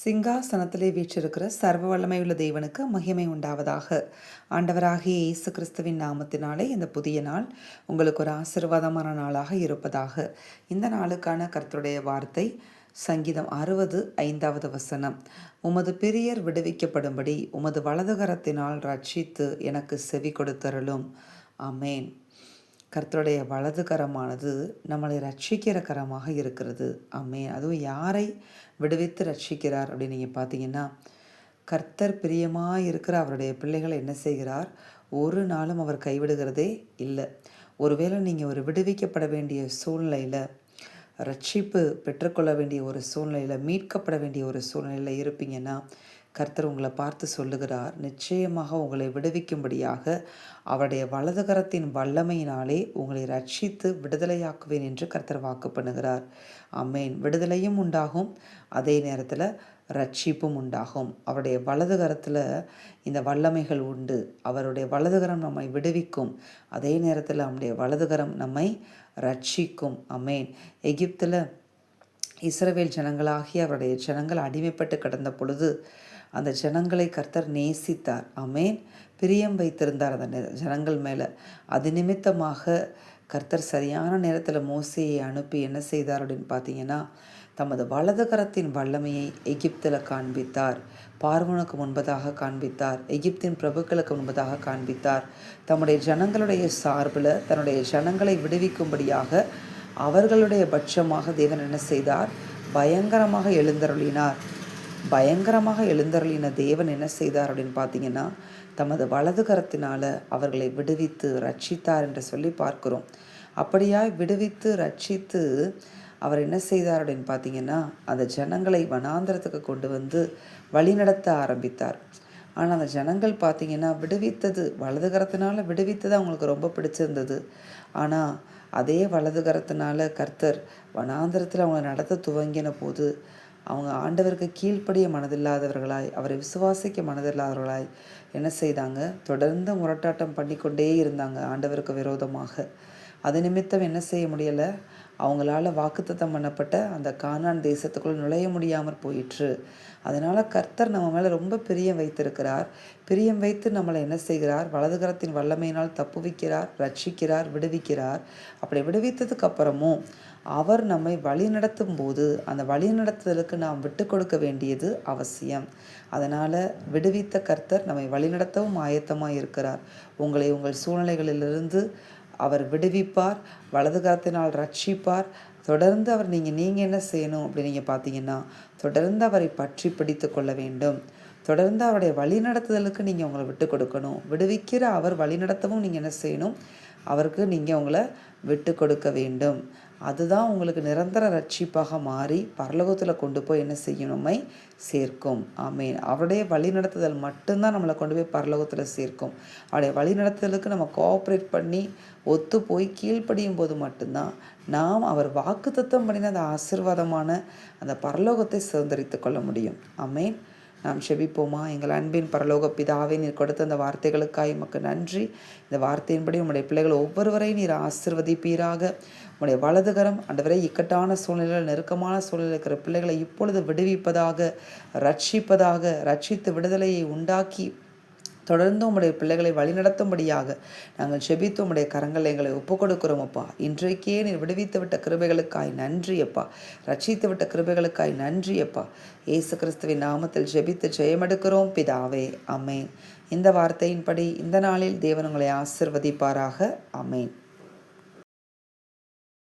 சிங்காசனத்திலே வீற்றிருக்கிற சர்வ வல்லமையுள்ள தேவனுக்கு மகிமை உண்டாவதாக. ஆண்டவராகிய இயேசு கிறிஸ்துவின் நாமத்தினாலே இந்த புதிய நாள் உங்களுக்கு ஒரு ஆசிர்வாதமான நாளாக இருப்பதாக. இந்த நாளுக்கான கர்த்தருடைய வார்த்தை சங்கீதம் அறுபது ஐந்தாவது வசனம். உமது பெரியர் விடுவிக்கப்படும்படி உமது வலதுகரத்தினால் ரட்சித்து எனக்கு செவி கொடுத்தருளும். அமேன் கர்த்தருடைய வலது கரமானது நம்மளை ரட்சிக்கிற கரமாக இருக்கிறது. அம்மே அதுவும் யாரை விடுவித்து ரட்சிக்கிறார் அப்படின்னு நீங்கள் பார்த்தீங்கன்னா கர்த்தர் பிரியமாக இருக்கிற அவருடைய பிள்ளைகளை என்ன செய்கிறார்? ஒரு நாளும் அவர் கைவிடுகிறதே இல்லை. ஒருவேளை நீங்கள் ஒரு விடுவிக்கப்பட வேண்டிய சூழ்நிலையில் ரட்சிப்பு பெற்றுக்கொள்ள வேண்டிய ஒரு சூழ்நிலையில் மீட்கப்பட வேண்டிய ஒரு சூழ்நிலையில் இருப்பீங்கன்னா கர்த்தர் உங்களை பார்த்து சொல்லுகிறார். நிச்சயமாக உங்களை விடுவிக்கும்படியாக அவருடைய வலதுகரத்தின் வல்லமையினாலே உங்களை ரட்சித்து விடுதலையாக்குவேன் என்று கர்த்தர் வாக்கு பண்ணுகிறார். அம்மேன் விடுதலையும் உண்டாகும். அதே நேரத்தில் ரட்சிப்பும் உண்டாகும். அவருடைய வலதுகரத்தில் இந்த வல்லமைகள் உண்டு. அவருடைய வலதுகரம் நம்மை விடுவிக்கும். அதே நேரத்தில் அவனுடைய வலதுகரம் நம்மை ரட்சிக்கும் அமேன் எகிப்தில் இஸ்ரவேல் ஜனங்களாகிய அவருடைய ஜனங்கள் அடிமைப்பட்டு கிடந்த பொழுது அந்த ஜனங்களை கர்த்தர் நேசித்தார். அமேன் பிரியம் வைத்திருந்தார் அந்த ஜனங்கள் மேலே. அது நிமித்தமாக கர்த்தர் சரியான நேரத்தில் மோசையை அனுப்பி என்ன செய்தார் அப்படின்னு பார்த்தீங்கன்னா தமது வலது கரத்தின் வல்லமையை எகிப்தில் காண்பித்தார். பார்வனுக்கு முன்பதாக காண்பித்தார். எகிப்தின் பிரபுக்களுக்கு முன்பதாக காண்பித்தார். தம்முடைய ஜனங்களுடைய சார்பில் தன்னுடைய ஜனங்களை விடுவிக்கும்படியாக அவர்களுடைய பட்சமாக தேவன் என்ன செய்தார்? பயங்கரமாக எழுந்தருளினார். பயங்கரமாக எழுந்தருளின தேவன் என்ன செய்தார் அப்படின்னு பார்த்தீங்கன்னா தமது வலது கரத்தினால் அவர்களை விடுவித்து ரட்சித்தார் என்று சொல்லி பார்க்கிறோம். அப்படியாய் விடுவித்து ரட்சித்து அவர் என்ன செய்தார் அப்படின்னு பார்த்தீங்கன்னா அந்த ஜனங்களை வனாந்திரத்துக்கு கொண்டு வந்து வழிநடத்த ஆரம்பித்தார். ஆனால் அந்த ஜனங்கள் பார்த்தீங்கன்னா விடுவித்தது வலதுகரத்தினால விடுவித்தது அவங்களுக்கு ரொம்ப பிடிச்சிருந்தது. ஆனால் அதே வலது கரத்தினால கர்த்தர் வனாந்திரத்தில் அவங்களை நடத்த துவங்கின போது அவங்க ஆண்டவருக்கு கீழ்ப்படிய மனதில்லாதவர்களாய் அவரை விசுவாசிக்க மனதில்லாதவர்களாய் என்ன செய்தாங்க? தொடர்ந்து முரட்டாட்டம் பண்ணிக்கொண்டே இருந்தாங்க ஆண்டவருக்கு விரோதமாக. அது நிமித்தம் என்ன செய்ய முடியலை? அவங்களால வாக்குத்தத்தம் பண்ணப்பட்ட அந்த கானான் தேசத்துக்குள் நுழைய முடியாமல் போயிற்று. அதனால் கர்த்தர் நம்ம மேலே ரொம்ப பிரியம் வைத்திருக்கிறார். பிரியம் வைத்து நம்மளை என்ன செய்கிறார்? வலதுகரத்தின் வல்லமையினால் தப்புவிக்கிறார் ரட்சிக்கிறார் விடுவிக்கிறார். அப்படி விடுவித்ததுக்கு அப்புறமும் அவர் நம்மை வழி நடத்தும் போது அந்த வழி நடத்துதலுக்கு நாம் விட்டு கொடுக்க வேண்டியது அவசியம். அதனால் விடுவித்த கர்த்தர் நம்மை வழிநடத்தவும் ஆயத்தமாக இருக்கிறார் உங்களை உங்கள் சூழ்நிலைகளிலிருந்து அவர் விடுவிப்பார் வலது கரத்தினால் ரட்சிப்பார். தொடர்ந்து அவர் நீங்கள் நீங்கள் என்ன செய்யணும் அப்படின்னு நீங்கள் பார்த்தீங்கன்னா தொடர்ந்து அவரை பற்றி பிடித்து கொள்ள வேண்டும். தொடர்ந்து அவருடைய வழிநடத்துதலுக்கு நீங்கள் உங்களை விட்டு கொடுக்கணும். விடுவிக்கிற அவர் வழிநடத்தவும் நீங்கள் என்ன செய்யணும்? அவருக்கு நீங்கள் உங்களை விட்டு கொடுக்க வேண்டும். அதுதான் உங்களுக்கு நிரந்தர ரட்சிப்பாக மாறி பரலோகத்தில் கொண்டு போய் என்ன செய்யும்? நம்மை சேர்க்கும். ஆமீன். அவருடைய வழிநடத்துதல் மட்டும்தான் நம்மளை கொண்டு போய் பரலோகத்தில் சேர்க்கும். அவருடைய வழிநடத்துதலுக்கு நம்ம கோஆப்ரேட் பண்ணி ஒத்து போய் கீழ்ப்படியும் போது மட்டும்தான் நாம் அவர் வாக்கு தத்தம் பண்ணின அந்த ஆசிர்வாதமான அந்த பரலோகத்தை சுதந்திரித்து கொள்ள முடியும். ஆமேன். நாம் செபிப்போமா? எங்கள் அன்பின் பரலோக பிதாவை நீர் கொடுத்த அந்த வார்த்தைகளுக்காக எமக்கு நன்றி. இந்த வார்த்தையின்படி உம்முடைய பிள்ளைகள் ஒவ்வொருவரையும் நீர் ஆசிர்வதிப்பீராக. உங்களுடைய வலதுகரம் அண்டவரை இக்கட்டான சூழ்நிலையில் நெருக்கமான சூழ்நிலை இருக்கிற பிள்ளைகளை இப்பொழுது விடுவிப்பதாக ரட்சிப்பதாக ரட்சித்து விடுதலையை உண்டாக்கி தொடர்ந்து உம்முடைய பிள்ளைகளை வழிநடத்தும்படியாக நாங்கள் செபித்து உம்முடைய கரங்கள் எங்களை ஒப்புக் கொடுக்கிறோம் அப்பா. இன்றைக்கே நீர் விடுவித்து விட்ட கிருபைகளுக்காய் நன்றி அப்பா. ரட்சித்து விட்ட கிருபைகளுக்காய் நன்றி அப்பா. ஏசு கிறிஸ்துவின் நாமத்தில் ஜெபித்து ஜெயமெடுக்கிறோம் பிதாவே. அமேன் இந்த வார்த்தையின்படி இந்த நாளில் தேவன் உங்களை ஆசிர்வதிப்பாராக. அமேன்